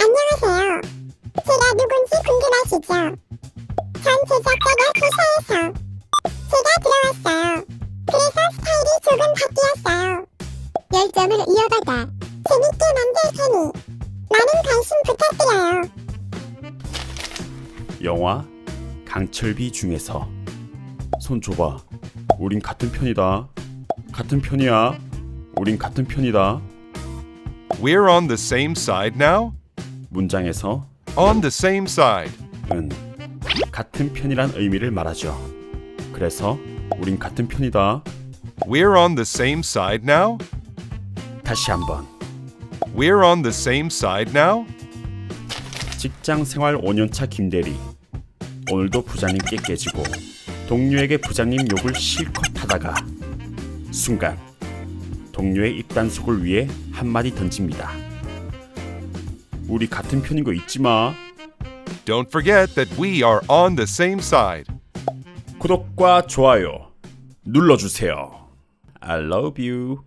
안녕하세요. 제가 누군지 궁금하시죠? 전 제작자가 기사에서 제가 들어왔어요. 그래서 스타일이 조금 바뀌었어요. 열정을 이어가다 재밌게 만들 테니 많은 관심 부탁드려요. 영화 강철비 중에서 손 줘봐. 우린 같은 편이다. 같은 편이야. 우린 같은 편이다. We're on the same side now? 문장에서 On the same side. 은 같은 편이란 의미를 말하죠. 그래서 우린 같은 편이다. We're on the same side now? 다시 한번. We're on the same side now? 직장 생활 5년차 김대리. 오늘도 부장님께 깨지고 동료에게 부장님 욕을 실컷 하다가 순간 동료의 입단속을 위해 한마디 던집니다. 우리 같은 편인 거 잊지 마. Don't forget that we are on the same side. 구독과 좋아요 눌러주세요. I love you.